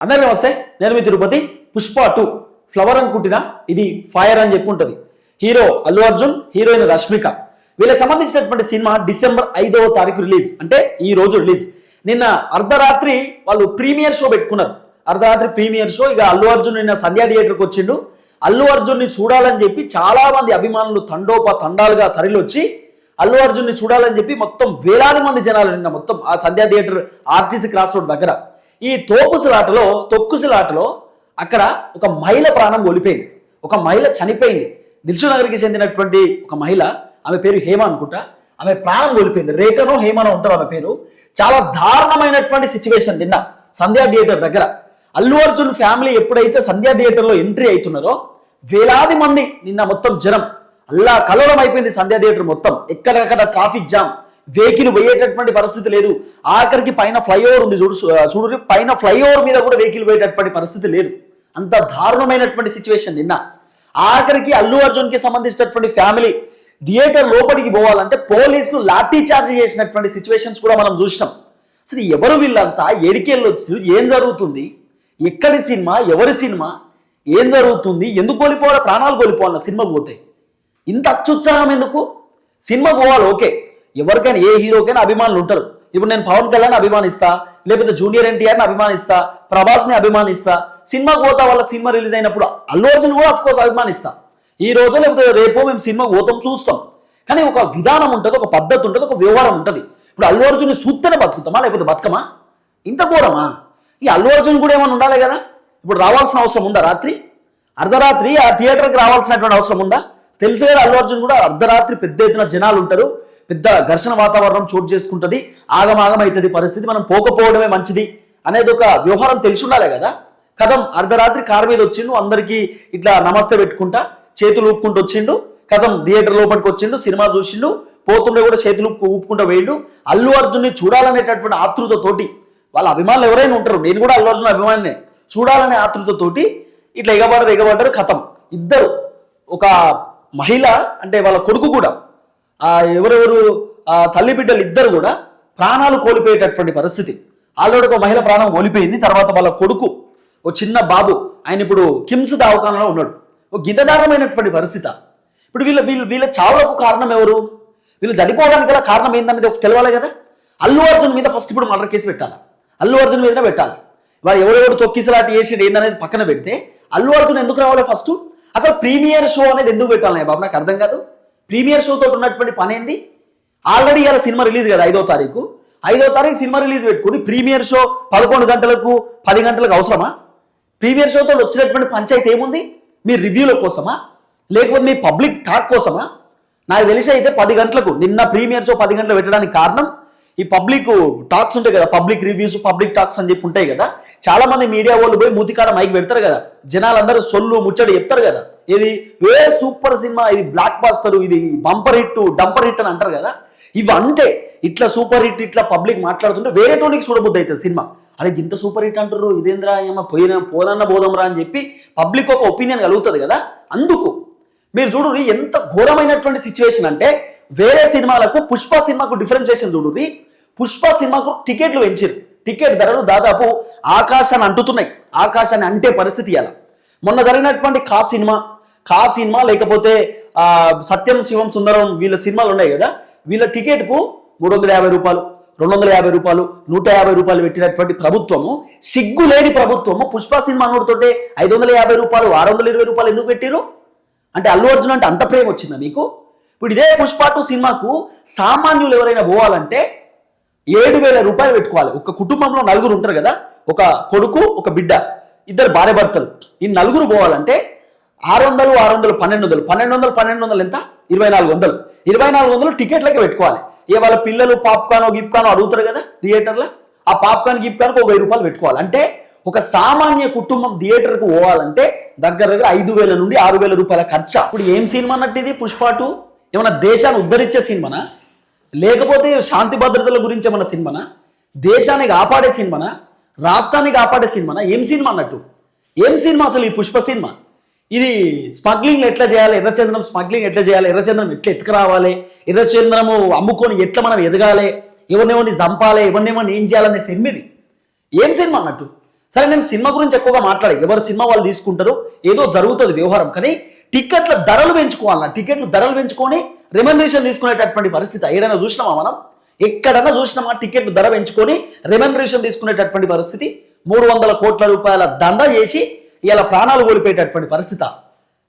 అందరికీ నమస్తే నేను మీ తిరుపతి పుష్ప టూ. ఫ్లవర్ అనుకుంటున్నా? ఇది ఫైర్ అని చెప్పి ఉంటుంది. Hero Allu Arjun heroine Rashmika. వీళ్ళకి సంబంధించినటువంటి సినిమా డిసెంబర్ ఐదవ తారీఖు రిలీజ్. అంటే ఈ రోజు రిలీజ్. నిన్న అర్ధరాత్రి వాళ్ళు ప్రీమియర్ షో పెట్టుకున్నారు. అర్ధరాత్రి ప్రీమియర్ షో ఇక అల్లు అర్జున్ నిన్న సంధ్యా థియేటర్కి వచ్చిండు. అల్లు అర్జున్ని చూడాలని చెప్పి చాలా మంది అభిమానులు తండోప తండాలుగా తరలివచ్చి అల్లు అర్జున్ని చూడాలని చెప్పి మొత్తం వేలాది మంది జనాలు నిన్న మొత్తం ఆ Sandhya theatre RTC cross road దగ్గర. ఈ తోపుసులాటలో తొక్కుసులాటలో అక్కడ ఒక మహిళ ప్రాణం కోల్పోయింది. ఒక మహిళ చనిపోయింది. దిల్సునగర్కి చెందినటువంటి ఒక మహిళ ఆమె పేరు హేమ అనుకుంటా ఆమె ప్రాణం కోల్పోయింది. రేఖనో హేమనో ఉంటారు ఆమె పేరు. చాలా దారుణమైనటువంటి సిచ్యువేషన్ నిన్న సంధ్యా థియేటర్ దగ్గర. అల్లు అర్జున్ ఫ్యామిలీ ఎప్పుడైతే సంధ్యా థియేటర్లో ఎంట్రీ అవుతున్నారో వేలాది మంది నిన్న మొత్తం జనం. అల్లా కలవరం అయిపోయింది సంధ్యా థియేటర్ మొత్తం. ఎక్కడెక్కడ ట్రాఫిక్ జామ్ వెహికల్ పోయేటటువంటి పరిస్థితి లేదు. ఆఖరికి పైన ఫ్లైఓవర్ ఉంది చూడు చూడు పైన ఫ్లైఓవర్ మీద కూడా వెహికల్ పోయేటటువంటి పరిస్థితి లేదు. అంత దారుణమైనటువంటి సిచ్యువేషన్ నిన్న. ఆఖరికి అల్లు అర్జున్కి సంబంధించినటువంటి ఫ్యామిలీ థియేటర్ లోపలికి పోవాలంటే పోలీసులు లాఠీ చార్జ్ చేసినటువంటి సిచ్యువేషన్స్ కూడా మనం చూసినాం. అసలు ఎవరు వీళ్ళంతా? ఎడికెళ్ళి వచ్చి ఏం జరుగుతుంది? ఎక్కడి సినిమా? ఎవరి సినిమా? ఏం జరుగుతుంది? ఎందుకు కోల్పోవాలి? ప్రాణాలు కోల్పోవాలి? సినిమా పోతే. ఇంత అత్యుత్సాహం ఎందుకు? సినిమా పోవాలి ఓకే. ఎవరికైనా ఏ హీరోకైనా అభిమానులు ఉంటారు. ఇప్పుడు నేను పవన్ కళ్యాణ్ అభిమానిస్తా లేకపోతే జూనియర్ ఎన్టీఆర్ని అభిమానిస్తా ప్రభాస్ని అభిమానిస్తా సినిమా పోతా వాళ్ళ సినిమా రిలీజ్ అయినప్పుడు అల్లు అర్జున్ కూడా అఫ్ కోర్స్ అభిమానిస్తా. ఈ రోజు లేకపోతే రేపు మేము సినిమా పోతాం చూస్తాం. కానీ ఒక విధానం ఉంటుంది ఒక పద్ధతి ఉంటుంది ఒక వ్యవహారం ఉంటుంది. ఇప్పుడు అల్లు అర్జున్ సూత్తనే బతుకుతామా లేకపోతే బతకమా? ఇంత ఘోరమా? ఈ అల్లు అర్జున్ కూడా ఏమైనా ఉండాలి కదా? ఇప్పుడు రావాల్సిన అవసరం ఉందా రాత్రి? అర్ధరాత్రి ఆ థియేటర్కి రావాల్సినటువంటి అవసరం ఉందా? తెలిసే అల్లు అర్జున్ కూడా అర్ధరాత్రి పెద్ద ఎత్తున జనాలు ఉంటారు. పెద్ద ఘర్షణ వాతావరణం చోటు చేసుకుంటుంది ఆగమాగం అవుతుంది పరిస్థితి మనం పోకపోవడమే మంచిది అనేది ఒక వ్యవహారం తెలిసి ఉండాలి కదా. కథం అర్ధరాత్రి కారు మీద వచ్చిండు అందరికీ ఇట్లా నమస్తే పెట్టుకుంటా చేతులు ఊపుకుంటూ వచ్చిండు. కథం థియేటర్ లోపలికి వచ్చిండు సినిమా చూసిండు పోతుండే కూడా చేతులు ఊపుకుంటూ వేయండు అల్లు అర్జున్ని చూడాలనేటటువంటి ఆతృతతోటి వాళ్ళ అభిమానులు ఎవరైనా ఉంటారు నేను కూడా అల్లు అర్జున్ అభిమానినే చూడాలనే ఆతృతతోటి ఇట్లా ఎగబడరు ఎగబడ్డారు కథం. ఇద్దరు ఒక మహిళ అంటే వాళ్ళ కొడుకు కూడా ఎవరెవరు ఆ తల్లి బిడ్డలు ఇద్దరు కూడా ప్రాణాలు కోల్పోయేటటువంటి పరిస్థితి. ఆల్రెడీ ఒక మహిళ ప్రాణం కోల్పోయింది తర్వాత వాళ్ళ కొడుకు ఒక చిన్న బాబు ఆయన ఇప్పుడు కిమ్స్ దవాఖానలో ఉన్నాడు. ఒక గిద్దదారమైనటువంటి పరిస్థితి. ఇప్పుడు వీళ్ళ వీళ్ళ వీళ్ళ చావులకు కారణం ఎవరు? వీళ్ళు చనిపోవడానికి గల కారణం ఏందనేది ఒక తెలవాలి కదా? అల్లు అర్జున్ మీద ఫస్ట్ ఇప్పుడు మర్డర్ కేసు పెట్టాలి? అల్లు అర్జున్ మీదనే పెట్టాలి? వారు ఎవరెవరు తొక్కిసలాటి చేసేది ఏందనేది పక్కన పెడితే అల్లు అర్జున్ ఎందుకు రావాలి ఫస్ట్? అసలు ప్రీమియర్ షో అనేది ఎందుకు పెట్టాలి బాబు? నాకు అర్థం కాదు. ప్రీమియర్ షో తోటి ఉన్నటువంటి పని ఏంది? ఆల్రెడీ ఇవాళ సినిమా రిలీజ్ కదా ఐదో తారీఖు. ఐదో తారీఖు సినిమా రిలీజ్ పెట్టుకుని ప్రీమియర్ షో పదకొండు గంటలకు పది గంటలకు అవసరమా? ప్రీమియర్ షోతో వచ్చినటువంటి పంచాయతీ ఏముంది? మీ రివ్యూల కోసమా? లేకపోతే మీ పబ్లిక్ టాక్ కోసమా? నాకు తెలిసి అయితే పది గంటలకు నిన్న ప్రీమియర్ షో పది గంటలు పెట్టడానికి కారణం ఈ పబ్లిక్ టాక్స్ ఉంటాయి కదా పబ్లిక్ రివ్యూస్ పబ్లిక్ టాక్స్ అని చెప్పి ఉంటాయి కదా. చాలా మంది మీడియా వాళ్ళు పోయి మూతికాడ మైక్ పెడతారు కదా. జనాలందరూ సొల్లు ముచ్చడి చెప్తారు కదా. ఇది ఏ సూపర్ సినిమా ఇది బ్లాక్ బాస్టర్ ఇది బంపర్ హిట్ డంపర్ హిట్ అని అంటారు కదా? ఇవి అంటే ఇట్లా సూపర్ హిట్ ఇట్లా పబ్లిక్ మాట్లాడుతుంటే వేరే టోనికి చూడబుద్ది అవుతుంది సినిమా. అరే ఇంత సూపర్ హిట్ అంటారు ఇదేంద్రా ఏమో పోయిన పోదన్న బోధంరా అని చెప్పి పబ్లిక్ ఒక ఒపీనియన్ కలుగుతుంది కదా? అందుకు మీరు చూడు ఎంత ఘోరమైనటువంటి సిచ్యువేషన్ అంటే వేరే సినిమాలకు పుష్ప సినిమాకు డిఫరెన్సియేషన్ చూడు పుష్ప సినిమాకు టికెట్లు పెంచారు టికెట్ ధరలు దాదాపు ఆకాశాన్ని అంటుతున్నాయి. ఆకాశాన్ని అంటే పరిస్థితి అలా మొన్న జరిగినటువంటి కా సినిమా కా సినిమా లేకపోతే ఆ, సత్యం శివం సుందరం వీళ్ళ సినిమాలు ఉన్నాయి కదా వీళ్ళ టికెట్కు మూడు వందల యాభై రూపాయలు రెండు వందల యాభై రూపాయలు నూట యాభై రూపాయలు పెట్టినటువంటి ప్రభుత్వము సిగ్గు లేని ప్రభుత్వము పుష్ప సినిమా నోటితోటే ఐదు వందల యాభై రూపాయలు ఆరు వందల ఇరవై రూపాయలు ఎందుకు పెట్టారు అంటే అల్లు అర్జున్ అంటే అంత ప్రేమ వచ్చిందా మీకు? ఇప్పుడు ఇదే పుష్ప టూ సినిమాకు సామాన్యులు ఎవరైనా పోవాలంటే ఏడు వేల రూపాయలు పెట్టుకోవాలి. ఒక కుటుంబంలో నలుగురు ఉంటారు కదా ఒక కొడుకు ఒక బిడ్డ ఇద్దరు భార్య భర్తలు. ఈ నలుగురు పోవాలంటే ఆరు వందలు ఆరు వందలు పన్నెండు వందలు పన్నెండు వందలు పన్నెండు వందలు ఎంత? ఇరవై నాలుగు వందలు ఇరవై నాలుగు వందలు టికెట్లకే పెట్టుకోవాలి. ఏ వాళ్ళ పిల్లలు పాప్కార్న్ గిప్కాన్ అడుగుతారు కదా థియేటర్లో? ఆ పాప్కార్న్ గిప్కాన్కి ఒక వెయ్యి రూపాయలు పెట్టుకోవాలి. అంటే ఒక సామాన్య కుటుంబం థియేటర్కు పోవాలంటే దగ్గర దగ్గర ఐదు వేల నుండి ఆరు వేల రూపాయల ఖర్చు. ఇప్పుడు ఏం సినిమా అన్నట్టు ఇది పుష్ప ఏమైనా దేశాన్ని ఉద్ధరించే సినిమానా? లేకపోతే శాంతి భద్రతల గురించి ఏమైనా సినిమానా? దేశాన్ని కాపాడే సినిమానా? రాష్ట్రాన్ని కాపాడే సినిమానా? ఏం సినిమా అన్నట్టు? ఏం సినిమా అసలు ఈ పుష్ప సినిమా? ఇది స్మగ్లింగ్ ఎట్లా చేయాలి? ఎర్రచంద్రం స్మగ్లింగ్ ఎట్లా చేయాలి? ఎర్రచంద్రం ఎట్లా ఎత్తుకురావాలి? ఎర్రచంద్రము అమ్ముకొని ఎట్లా మనం ఎదగాలి? ఎవరినేమని చంపాలి? ఎవరినేమని ఏం చేయాలనే సినిమా ఇది. ఏం సినిమా అన్నట్టు? సరే నేను సినిమా గురించి ఎక్కువగా మాట్లాడే ఎవరు సినిమా వాళ్ళు తీసుకుంటారు ఏదో జరుగుతుంది వ్యవహారం. కానీ టికెట్ల ధరలు పెంచుకోవాలన్న టికెట్లు ధరలు పెంచుకొని రెమ్యునరేషన్ తీసుకునేటటువంటి పరిస్థితి. ఏదైనా చూసినామా మనం? ఎక్కడైనా చూసినామా టికెట్లు ధర పెంచుకొని రెమ్యునరేషన్ తీసుకునేటటువంటి పరిస్థితి? మూడు వందల కోట్ల రూపాయల దందా చేసి ఇలా ప్రాణాలు కోల్పోయేటటువంటి పరిస్థితి.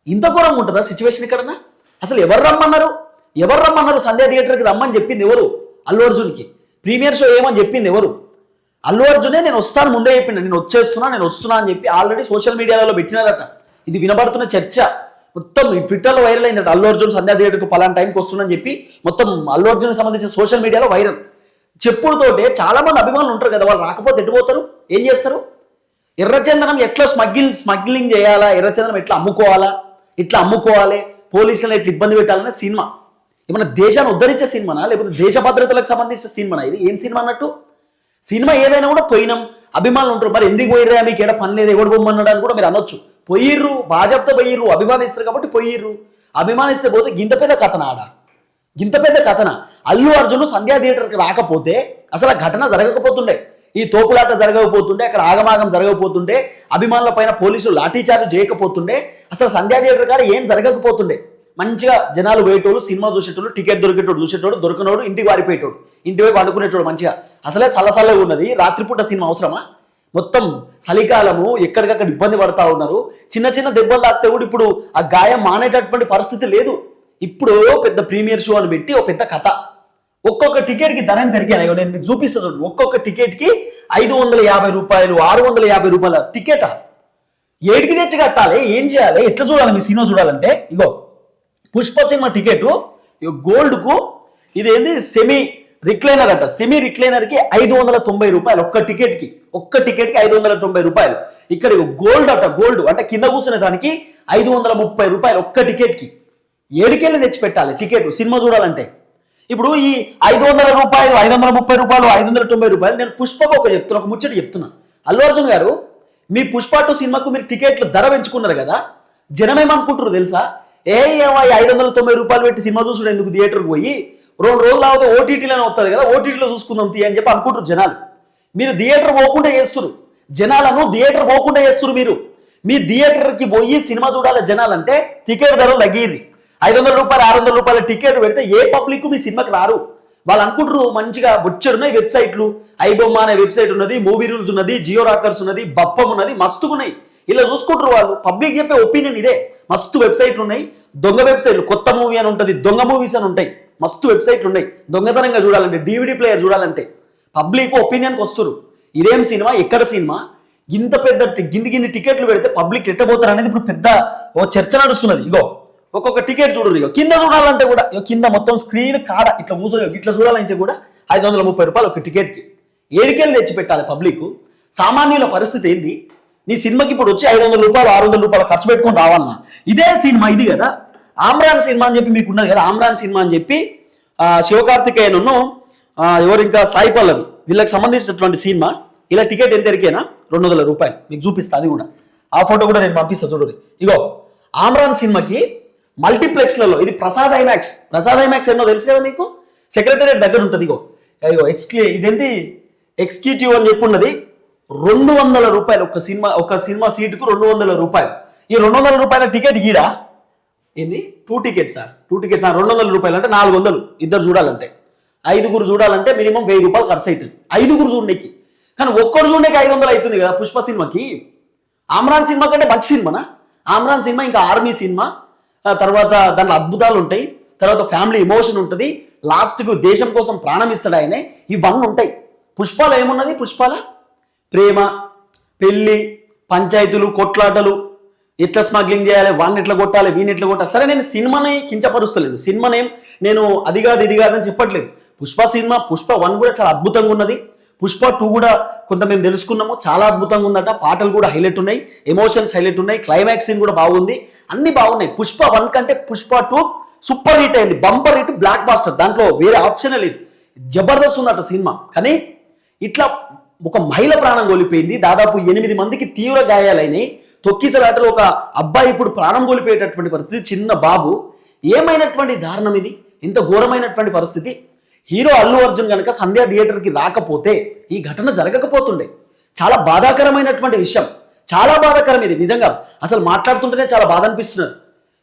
ఇంత ఘోరంగా ఉంటుందా సిచ్యువేషన్ ఇక్కడన్నా? అసలు ఎవరు రమ్మన్నారు? ఎవరు రమ్మన్నారు? సంధ్యా థియేటర్కి రమ్మని చెప్పింది ఎవరు? అల్లు అర్జున్కి. ప్రీమియర్ షో ఏమని చెప్పింది ఎవరు? అల్లు అర్జునే నేను వస్తాను ముందే చెప్పిండు. నేను వచ్చేస్తున్నా నేను వస్తున్నా అని చెప్పి ఆల్రెడీ సోషల్ మీడియాలో పెట్టినారట. ఇది వినబడుతున్న చర్చ. మొత్తం ఈ ట్విట్టర్లో వైరల్ అయిందట. అల్లు అర్జున్ సంధ్యా థియేటర్కి పలానా టైంకి వస్తుందని చెప్పి మొత్తం అల్లు అర్జున్కి సంబంధించిన సోషల్ మీడియాలో వైరల్ చెప్పుడుతోటే చాలా మంది అభిమానులు ఉంటారు కదా వాళ్ళు రాకపోతే ఎట్టుపోతారు ఏం చేస్తారు? ఎర్రచందనం ఎట్లా స్మగ్లింగ్ స్మగ్లింగ్ చేయాలా? ఎర్రచందనం ఎట్లా అమ్ముకోవాలా? ఇట్లా అమ్ముకోవాలి? పోలీసులను ఎట్లా ఇబ్బంది పెట్టాలనే సినిమా. ఏమన్నా దేశాన్ని ఉద్ధరించే సినిమానా? లేకపోతే దేశ భద్రతలకు సంబంధించిన సినిమానా ఇది? ఏం సినిమా అన్నట్టు? సినిమా ఏదైనా కూడా పోయినాం. అభిమానులు ఉంటారు. మరి ఎందుకు పోయిర్రా? మీకు ఏడ పని లేదు. ఎవడు బొమ్మన్నాడు అని కూడా మీరు అనొచ్చు. పోయిర్రు. భాజపతో పోయిర్రు. అభిమానిస్తారు కాబట్టి పోయిర్రు. అభిమానిస్తే పోతే గింత పెద్ద కథన ఆడ? గింత పెద్ద కథన? అల్లు అర్జున్ సంధ్యా థియేటర్కి రాకపోతే అసలు ఆ ఘటన జరగకపోతుండే. ఈ తోపులాట జరగకపోతుండే అక్కడ ఆగమాగం జరగకపోతుండే అభిమానుల పైన పోలీసులు లాఠీచార్జ్ చేయకపోతుండే అసలు సంధ్యా థియేటర్ కాడ ఏం జరగకపోతుండే. మంచిగా జనాలు పోయేటోళ్ళు సినిమా చూసేటోళ్ళు టికెట్ దొరికేటోడు చూసేటోడు దొరికినోడు ఇంటికి వారిపోయేటోడు ఇంటి వైపు అనుకునేటోడు మంచిగా. అసలే సల్లసల్లగా ఉన్నది. రాత్రిపూట సినిమా అవసరమా? మొత్తం చలికాలము ఎక్కడికక్కడ ఇబ్బంది పడతా ఉన్నారు. చిన్న చిన్న దెబ్బలు తాకితే కూడా ఇప్పుడు ఆ గాయం మానేటటువంటి పరిస్థితి లేదు. ఇప్పుడు పెద్ద ప్రీమియర్ షో అని పెట్టి ఒక పెద్ద కథ. ఒక్కొక్క టికెట్కి కి ఎంత పెరిగాను ఇగో నేను మీకు చూపిస్తాను చూడండి. ఒక్కొక్క టికెట్కి ఐదు వందల యాభై రూపాయలు ఆరు వందల యాభై రూపాయల టికెట్ ఏడికి తెచ్చి కట్టాలి? ఏం చేయాలి? ఎట్లా చూడాలి? మీ సినిమా చూడాలంటే? ఇగో పుష్ప సినిమా టికెట్ గోల్డ్కు ఇది సెమీ రిక్లైనర్ అంట. సెమీ రిక్లైనర్కి ఐదు వందల తొంభై రూపాయలు ఒక్క టికెట్కి ఒక్క టికెట్కి ఐదు వందల తొంభై రూపాయలు. ఇక్కడ గోల్డ్ అట గోల్డ్ అంటే కింద కూర్చునే దానికి ఐదు వందల ముప్పై రూపాయలు ఒక్క టికెట్కి ఏడికెళ్ళి తెచ్చి పెట్టాలి టికెట్ సినిమా చూడాలంటే. ఇప్పుడు ఈ ఐదు వందల రూపాయలు ఐదు వందల ముప్పై రూపాయలు ఐదు వందల తొంభై రూపాయలు నేను పుష్పకు ఒక చెప్తున్నా ఒక ముచ్చట చెప్తున్నా. అల్లు అర్జున్ గారు మీ పుష్ప టూ సినిమాకు మీరు టికెట్లు ధర పెంచుకున్నారు కదా జనం ఏమనుకుంటారు తెలుసా? ఏ ఏమో ఐదు వందల తొంభై రూపాయలు పెట్టి సినిమా చూసుడు ఎందుకు థియేటర్కి పోయి? రెండు రోజులు అవుతా ఓటీటీలోనే వస్తుంది కదా ఓటీటీలో చూసుకుందాం తీ అని చెప్పి అనుకుంటారు జనాలు. మీరు థియేటర్ పోకుండా చేస్తున్నారు జనాలను థియేటర్ పోకుండా చేస్తున్నారు మీరు. మీ థియేటర్కి పోయి సినిమా చూడాలి జనాలంటే టికెట్ ధరలు తగ్గిర్రి. ఐదు వందల రూపాయలు ఆరు వందల రూపాయల టికెట్ పెడితే ఏ పబ్లిక్ మీ సినిమాకి రారు. వాళ్ళు అనుకుంటారు మంచిగా బొచ్చడున్నాయి వెబ్సైట్లు. ఐబొమ్మ అనే వెబ్సైట్ ఉన్నది మూవీ రూల్స్ ఉన్నది జియో రాకర్స్ ఉన్నది బప్పం ఉన్నది మస్తుగా ఇలా చూసుకుంటారు వాళ్ళు. పబ్లిక్ చెప్పే ఒపీనియన్ ఇదే. మస్తు వెబ్సైట్లు ఉన్నాయి. దొంగ వెబ్సైట్లు కొత్త మూవీ అని ఉంటుంది దొంగ మూవీస్ అని ఉంటాయి. మస్తు వెబ్సైట్లు ఉన్నాయి. దొంగతనంగా చూడాలంటే డివిడి ప్లేయర్ చూడాలంటే. పబ్లిక్ ఒపీనియన్కి వస్తారు ఇదేం సినిమా? ఎక్కడ సినిమా? ఇంత పెద్ద టి- గిన్ని గిన్ని టికెట్లు పెడితే పబ్లిక్ ఎట్టబోతారు అనేది ఇప్పుడు పెద్ద ఓ చర్చ నడుస్తున్నది. ఇగో. ఒక్కొక్క టికెట్ చూడరు ఇక కింద చూడాలంటే కూడా కింద మొత్తం స్క్రీన్ కాడ ఇట్లా కూర్చో ఇట్లా చూడాలంటే కూడా ఐదు వందల ముప్పై రూపాయలు ఒక టికెట్కి. ఏడికెళ్ళి తెచ్చి పెట్టాలి పబ్లిక్ సామాన్యుల పరిస్థితి ఏంది? నీ సినిమాకి ఇప్పుడు వచ్చి ఐదు వందల రూపాయలు ఆరు వందల రూపాయలు ఖర్చు పెట్టుకొని రావాలన్నా. ఇదే సినిమా ఇది కదా. ఆమ్రాన్ సినిమా అని చెప్పి మీకు ఉన్నది కదా. ఆమ్రాన్ సినిమా అని చెప్పి ఆ, శివకార్తికేయను ఎవరు ఇంకా సాయి పల్లవి వీళ్ళకి సంబంధించినటువంటి సినిమా. ఇలా టికెట్ ఎంత ఎరికేనా రెండు వందల రూపాయలు. మీకు చూపిస్తా అది కూడా. ఆ ఫోటో కూడా నేను పంపిస్తా చూడండి ఇగో ఆమ్రాన్ సినిమాకి మల్టీప్లెక్స్లలో ఇది ప్రసాద్ ఐమాక్స్. ప్రసాద్ ఐమాక్స్ ఎన్నో తెలుసు కదా మీకు? సెక్రటరియట్ దగ్గర ఉంటుంది ఇగో. అయ్యో ఎక్స్క్లే ఇదేంటి? ఎక్స్క్యూటివ్ అని చెప్పి ఉన్నది రెండు వందల రూపాయలు ఒక సినిమా ఒక సినిమా సీటుకు రెండు వందల రూపాయలు. ఈ రెండు వందల రూపాయల టికెట్ ఈడా? ఏంది? Two tickets sir two tickets. రెండు వందల రూపాయలు అంటే నాలుగు వందలు ఇద్దరు చూడాలంటే. ఐదుగురు చూడాలంటే మినిమం వెయ్యి రూపాయలు ఖర్చు అవుతుంది ఐదుగురు చూడడానికి కానీ ఒక్కరు చూడడానికి ఐదు వందలు అవుతుంది కదా పుష్ప సినిమాకి? ఆమ్రాన్ సినిమా కంటే మంచి సినిమానా? ఆమ్రాన్ సినిమా ఇంకా ఆర్మీ సినిమా? తర్వాత దాని అద్భుతాలు ఉంటాయి. తర్వాత ఫ్యామిలీ ఎమోషన్ ఉంటుంది. లాస్ట్కు దేశం కోసం ప్రాణం ఇస్తాడు ఆయనే. ఇవన్నీ ఉంటాయి. పుష్పాలు ఏమున్నది? పుష్పాల? ప్రేమ పెళ్ళి పంచాయతీలు కొట్లాటలు. ఎట్లా స్మగ్లింగ్ చేయాలి? వాడిని ఎట్లా కొట్టాలి? వీని ఎట్లా కొట్టాలి? సరే నేను సినిమాని కించపరుస్తలేను. సినిమానేం నేను అది కాదు ఇది కాదని చెప్పట్లేదు. పుష్ప సినిమా పుష్ప వన్ కూడా చాలా అద్భుతంగా ఉన్నది. పుష్ప టూ కూడా కొంత మేము తెలుసుకున్నాము. చాలా అద్భుతంగా ఉందట. పాటలు కూడా హైలైట్ ఉన్నాయి. ఎమోషన్స్ హైలైట్ ఉన్నాయి. క్లైమాక్స్ సీన్ కూడా బాగుంది. అన్ని బాగున్నాయి. పుష్ప వన్ కంటే పుష్ప టూ సూపర్ హిట్ అయింది. బంపర్ హిట్ బ్లాక్ బాస్టర్ దాంట్లో వేరే ఆప్షనే లేదు. జబర్దస్త్ ఉందట సినిమా. కానీ ఇట్లా ఒక మహిళ ప్రాణం కోల్పోయింది. దాదాపు ఎనిమిది మందికి తీవ్ర గాయాలైనాయి. తొక్కిసలాటలో ఒక అబ్బాయి ఇప్పుడు ప్రాణం కోల్పోయేటటువంటి పరిస్థితి. చిన్న బాబు. ఏమైనటువంటి దారుణం ఇది? ఇంత ఘోరమైనటువంటి పరిస్థితి? హీరో అల్లు అర్జున్ కనుక సంధ్యా థియేటర్కి రాకపోతే ఈ ఘటన జరగకపోతుండే. చాలా బాధాకరమైనటువంటి విషయం. చాలా బాధాకరం ఇది నిజంగా. అసలు మాట్లాడుతుంటేనే చాలా బాధ అనిపిస్తున్నది.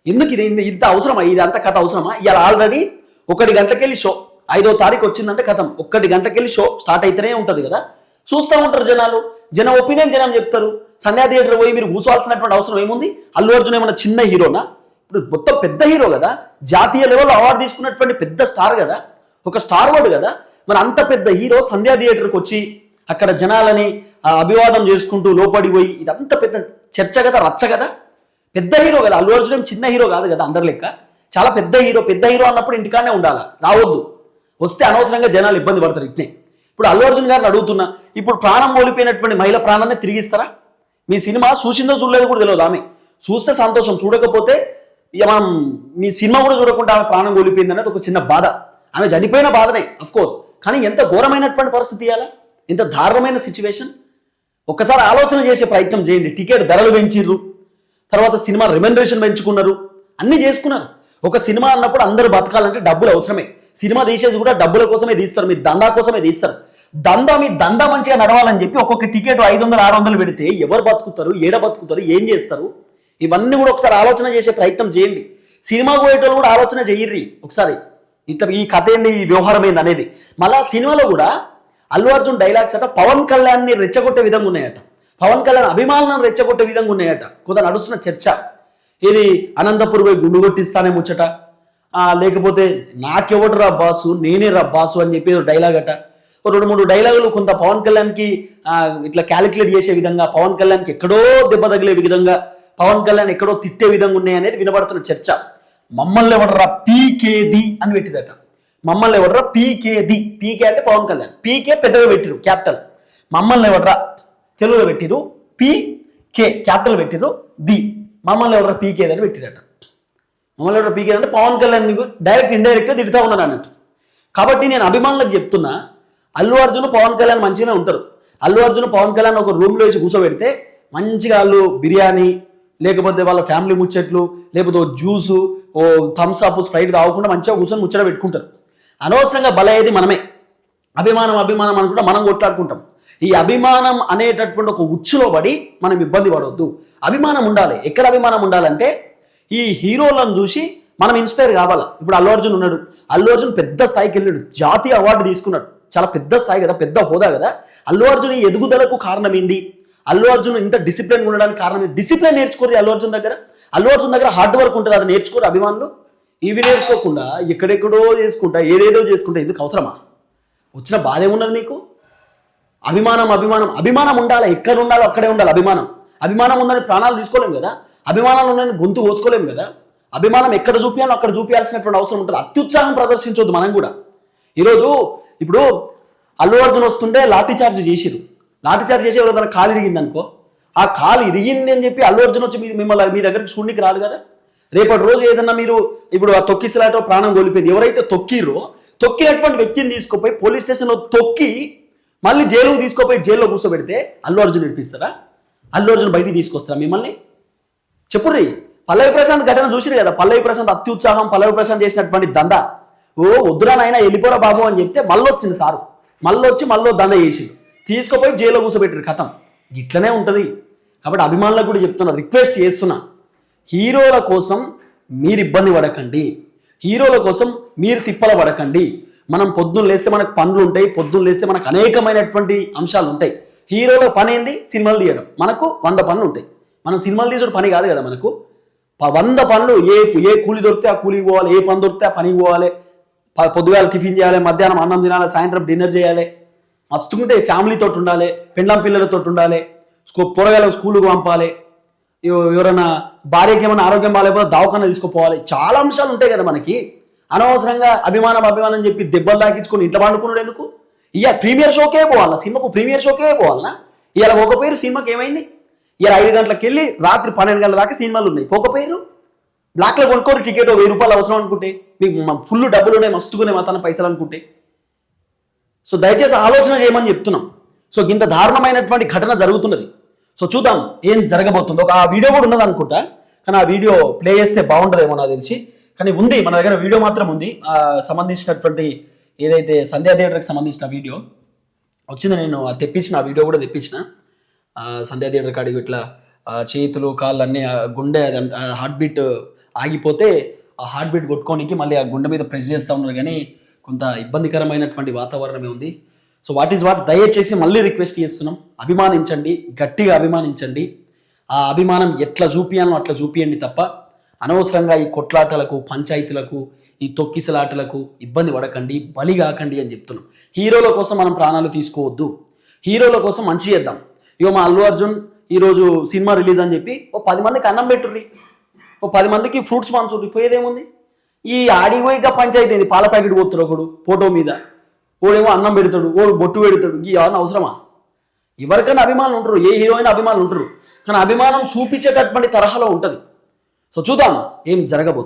ఎందుకు ఇది ఇంత- అవసరమా? ఇది అంత కథ అవసరమా? ఇవాళ ఆల్రెడీ ఒకటి గంటకెళ్ళి షో ఐదో తారీఖు వచ్చిందంటే కథం. ఒక్కటి గంటకెళ్ళి షో స్టార్ట్ అయితేనే ఉంటుంది కదా. చూస్తూ ఉంటారు జనాలు. జన ఒపీనియన్ జనం చెప్తారు. సంధ్యా థియేటర్ పోయి మీరు కూర్చోవాల్సినటువంటి అవసరం ఏముంది? అల్లు అర్జున్ ఏమన్నా చిన్న హీరోనా? ఇప్పుడు మొత్తం పెద్ద హీరో కదా. జాతీయ లెవెల్లో అవార్డు తీసుకున్నటువంటి పెద్ద స్టార్ కదా. ఒక స్టార్ వర్డ్ కదా. మరి అంత పెద్ద హీరో సంధ్యా థియేటర్కి వచ్చి అక్కడ జనాలని ఆ, అభివాదం చేసుకుంటూ లోపడి పోయి ఇదంతా పెద్ద చర్చ కదా రచ్చ కదా. పెద్ద హీరో కదా అల్లు అర్జున్ చిన్న హీరో కాదు కదా అందరి లెక్క. చాలా పెద్ద హీరో పెద్ద హీరో అన్నప్పుడు ఇంటికానే ఉండాలి? రావద్దు. వస్తే అనవసరంగా జనాలు ఇబ్బంది పడతారు ఇట్నే. ఇప్పుడు అల్లు అర్జున్ గారిని అడుగుతున్నా ఇప్పుడు ప్రాణం కోల్పోయినటువంటి మహిళ ప్రాణాన్ని తిరిగిస్తారా? మీ సినిమా చూసిందో చూడలేదు కూడా తెలియదు ఆమె. చూస్తే సంతోషం చూడకపోతే మనం మీ సినిమా కూడా చూడకుండా ఆమె ప్రాణం కోల్పోయింది అనేది ఒక చిన్న బాధ. ఆమె చనిపోయిన బాధనే కోర్స్ కానీ ఎంత ఘోరమైనటువంటి పరిస్థితి ఇవ్వాలా ఎంత దారుణమైన సిచ్యువేషన్ ఒక్కసారి ఆలోచన చేసే ప్రయత్నం చేయండి. టికెట్ ధరలు పెంచిర్రు. తర్వాత సినిమా రెమ్యునరేషన్ పెంచుకున్నారు. అన్ని చేసుకున్నారు. ఒక సినిమా అన్నప్పుడు అందరూ బతకాలంటే డబ్బులు అవసరమే. సినిమా తీసేది కూడా డబ్బుల కోసమే తీస్తారు. మీ దందా కోసమే తీస్తారు. దందా మీ దందా మంచిగా నడవాలని చెప్పి ఒక్కొక్క టికెట్ ఐదు వందలు ఆరు వందలు పెడితే ఎవరు బతుకుతారు? ఏడ బతుకుతారు? ఏం చేస్తారు? ఇవన్నీ కూడా ఒకసారి ఆలోచన చేసే ప్రయత్నం చేయండి. సినిమా పోయేటోళ్ళు కూడా ఆలోచన చేయర్రి. ఒకసారి ఇంత ఈ కథ ఏంది? ఈ వ్యవహారం ఏంది అనేది. మళ్ళా సినిమాలో కూడా అల్లు అర్జున్ డైలాగ్స్ అట పవన్ కళ్యాణ్ని రెచ్చగొట్టే విధంగా ఉన్నాయట. పవన్ కళ్యాణ్ అభిమానులను రెచ్చగొట్టే విధంగా ఉన్నాయట. కొంత నడుస్తున్న చర్చ. ఇది అనంతపూర్ పోయి గుండు కొట్టిస్తానే ముచ్చట. లేకపోతే నాకెవడు రా బాసు నేనే రా బాసు అని చెప్పి డైలాగ్ అట. రెండు మూడు డైలాగులు కొంత పవన్ కళ్యాణ్కి ఇట్లా క్యాలిక్యులేట్ చేసే విధంగా పవన్ కళ్యాణ్కి ఎక్కడో దెబ్బ తగిలే విధంగా పవన్ కళ్యాణ్ ఎక్కడో తిట్టే విధంగా ఉన్నాయి అనేది వినబడుతున్న చర్చ. మమ్మల్ని ఎవడరా పీకేది అని పెట్టిదట. మమ్మల్ని ఎవడరా పీకేది? పీకే అంటే పవన్ కళ్యాణ్. పీకే పెద్దగా పెట్టిరు క్యాపిటల్. మమ్మల్ని ఎవడరా తెలుగులో పెట్టిరు పీకే క్యాపిటల్ పెట్టిరు ది. మమ్మల్ని ఎవడరా పీకేది అని పెట్టిరట. మమ్మల్ని ఎవడరా పీకేది అంటే పవన్ కళ్యాణ్ నీకు డైరెక్ట్ ఇండైరెక్ట్గా తిడుతూ ఉన్నాను అన్నట్టు. కాబట్టి నేను అభిమానులకు చెప్తున్నా అల్లు అర్జున్ పవన్ కళ్యాణ్ మంచిగానే ఉంటారు. అల్లు అర్జున్ పవన్ కళ్యాణ్ ఒక రూమ్లో వేసి కూర్చోబెడితే మంచిగా వాళ్ళు బిర్యానీ లేకపోతే వాళ్ళ ఫ్యామిలీ ముచ్చట్లు లేకపోతే జ్యూసు ఓ థమ్స్ అప్ స్ప్రైట్ తాగకుండా మంచిగా కూర్చొని ముచ్చట పెట్టుకుంటారు. అనవసరంగా బలయ్యేది మనమే. అభిమానం అభిమానం అనుకుంటా మనం కొట్లాడుకుంటాం. ఈ అభిమానం అనేటటువంటి ఒక ఉచ్చులో పడి మనం ఇబ్బంది పడవద్దు అభిమానం ఉండాలి. ఎక్కడ అభిమానం ఉండాలంటే ఈ హీరోలను చూసి మనం ఇన్స్పైర్ కావాలి? ఇప్పుడు అల్లు అర్జున్ ఉన్నాడు. అల్లు అర్జున్ పెద్ద స్థాయికి వెళ్ళాడు. జాతీయ అవార్డు తీసుకున్నాడు. చాలా పెద్ద స్థాయి కదా పెద్ద హోదా కదా. అల్లు అర్జున్ ఈ ఎదుగుదలకు కారణమైంది? అల్లు అర్జున్ ఇంత డిసిప్లిన్ ఉండడానికి కారణం డిసిప్లిన్ నేర్చుకోరు అల్లు అర్జున్ దగ్గర. అల్లు అర్జున్ దగ్గర హార్డ్ వర్క్ ఉంటుంది అది నేర్చుకోరు అభిమానులు. ఇవి నేర్చుకోకుండా ఎక్కడెక్కడో చేసుకుంటా ఏదేదో చేసుకుంటా ఎందుకు అవసరమా? వచ్చిన బాధ ఏమున్నది నీకు? అభిమానం అభిమానం. అభిమానం ఉండాలి? ఎక్కడ ఉండాలో అక్కడే ఉండాలి అభిమానం. అభిమానం ఉందని ప్రాణాలు తీసుకోలేము కదా? అభిమానాలు ఉన్నాయని గొంతు కోసుకోలేం కదా? అభిమానం ఎక్కడ చూపించాలో అక్కడ చూపించాల్సినటువంటి అవసరం ఉంటుంది. అత్యుత్సాహం ప్రదర్శించొద్దు మనం కూడా. ఈరోజు ఇప్పుడు అల్లు అర్జున్ వస్తుంటే లాఠీ చార్జ్ చేసిరు లాఠీచార్జ్ చేసే చేసి ఎవరైనా కాలు ఇరిగింది అనుకో. ఆ కాలు ఇరిగింది అని చెప్పి అల్లు అర్జున్ వచ్చి మీ- మిమ్మల్ని మీ దగ్గరికి చూడనికి రాదు కదా? రేపటి రోజు ఏదన్నా మీరు ఇప్పుడు ఆ తొక్కిసలాటో ప్రాణం కోల్పోయింది. ఎవరైతే తొక్కిరో తొక్కినటువంటి వ్యక్తిని తీసుకుపోయి పోలీస్ స్టేషన్లో తొక్కి మళ్ళీ జైలుకు తీసుకుపోయి జైల్లో కూర్చోబెడితే అల్లు అర్జున్ వినిపిస్తారా అల్లు అర్జున్ బయటికి తీసుకొస్తారా మిమ్మల్ని? చెప్పుర్రి. పల్లవి ప్రశాంత్ ఘటన చూసిరు కదా? పల్లవి ప్రశాంత్ అత్యుత్సాహం పల్లవి ప్రశాంత్ చేసినటువంటి దంద. ఓ వద్దురా నాయన వెళ్ళిపోరా బాబు అని చెప్తే మళ్ళీ వచ్చింది సారు. మళ్ళీ వచ్చి మళ్ళీ దంద చేసిండు. తీసుకుపోయి జైల్లో కూర్చోబెట్టారు కథం. ఇట్లనే ఉంటుంది. కాబట్టి అభిమానులకు కూడా చెప్తున్నా రిక్వెస్ట్ చేస్తున్నా హీరోల కోసం మీరు ఇబ్బంది పడకండి. హీరోల కోసం మీరు తిప్పల పడకండి. మనం పొద్దున్న లేస్తే మనకు పనులు ఉంటాయి పొద్దున్న లేస్తే మనకు అనేకమైనటువంటి అంశాలు ఉంటాయి. హీరోల పని ఏంది? సినిమాలు తీయడం. మనకు వంద పనులు ఉంటాయి. మనం సినిమాలు తీసిన పని కాదు కదా మనకు. వంద పనులు ఏ ఏ కూలి దొరికితే ఆ కూలికి పోవాలి ఏ పని దొరికితే ఆ పనికి పోవాలి. పొద్దుగాల టిఫిన్ చేయాలి మధ్యాహ్నం అన్నం తినాలి సాయంత్రం డిన్నర్ చేయాలి. మస్తుంటే ఫ్యామిలీతో ఉండాలి పెండ్లాం పిల్లలతో ఉండాలి స్కూ పొరగాల స్కూల్కి పంపాలి ఎవరైనా భార్యకి ఏమైనా ఆరోగ్యం బాగాలేకపోతే దావకన్నా తీసుకుపోవాలి. చాలా అంశాలు ఉంటాయి కదా మనకి. అనవసరంగా అభిమానం అభిమానం చెప్పి దెబ్బలు తాకించుకొని ఇంట్లో పండుకున్నాడు ఎందుకు? ఇక ప్రీమియర్ షోకే పోవాలా? సినిమాకు ప్రీమియర్ షోకే పోవాలనా ఇవాళ ఒక పేరు సినిమాకి ఏమైంది? ఇవాళ ఐదు గంటలకు వెళ్ళి రాత్రి పన్నెండు గంటల దాకా సినిమాలు ఉన్నాయి. ఒక పేరు బ్లాక్లో కొనుక్కోరు టికెట్ వెయ్యి రూపాయలు అవసరం అనుకుంటే. మీకు ఫుల్ డబ్బులు ఉన్నాయి మస్తుగానే మా తన పైసలు అనుకుంటే. సో దయచేసి ఆలోచన చేయమని చెప్తున్నాం. సో ఇంత దారుణమైనటువంటి ఘటన జరుగుతున్నది. సో చూద్దాం ఏం జరగబోతుందో. ఒక ఆ వీడియో కూడా ఉన్నది అనుకుంటా కానీ ఆ వీడియో ప్లే చేస్తే బాగుంటుందేమో నాకు తెలిసి. కానీ ఉంది మన దగ్గర వీడియో మాత్రం ఉంది. సంబంధించినటువంటి ఏదైతే సంధ్యా థియేటర్కి సంబంధించిన వీడియో వచ్చింది నేను తెప్పించిన ఆ వీడియో కూడా తెప్పించిన. సంధ్యా థియేటర్ కాడికి ఇట్లా చేతులు కాళ్ళు అన్నీ ఆ గుండె హార్ట్ బీట్ ఆగిపోతే ఆ హార్ట్ బీట్ కొట్టుకోనికి మళ్ళీ ఆ గుండె మీద ప్రెస్ చేస్తూ ఉన్నారు. కానీ కొంత ఇబ్బందికరమైనటువంటి వాతావరణమే ఉంది. సో వాట్ ఈస్ వాట్ దయచేసి మళ్ళీ రిక్వెస్ట్ చేస్తున్నాం. అభిమానించండి. గట్టిగా అభిమానించండి. ఆ అభిమానం ఎట్లా చూపియాలో అట్లా చూపియండి తప్ప అనవసరంగా ఈ కొట్లాటలకు పంచాయతీలకు ఈ తొక్కిసలాటలకు ఇబ్బంది పడకండి బలి కాకండి అని చెప్తున్నాం. హీరోల కోసం మనం ప్రాణాలు తీసుకోవద్దు. హీరోల కోసం మంచి చేద్దాం. ఇగో మా అల్లు అర్జున్ ఈరోజు సినిమా రిలీజ్ అని చెప్పి ఓ పది మందికి అన్నం పెట్టుర్రి. ఓ పది మందికి ఫ్రూట్స్ పంచుర్రి. పోయేదేముంది? ఈ ఆడిపోయిగా పంచాయతీ ఏంది? పాల ప్యాకెట్ పోతారు ఒకడు ఫోటో మీద. ఓడేమో అన్నం పెడతాడు ఓడు బొట్టు పెడతాడు. ఈ ఏమన్నా అవసరమా? ఎవరికైనా అభిమానులు ఉంటారు ఏ హీరోయిన్ అభిమానులు ఉంటారు. కానీ అభిమానం చూపించేటటువంటి తరహాలో ఉంటుంది. సో చూద్దాం ఏం జరగబోతుంది.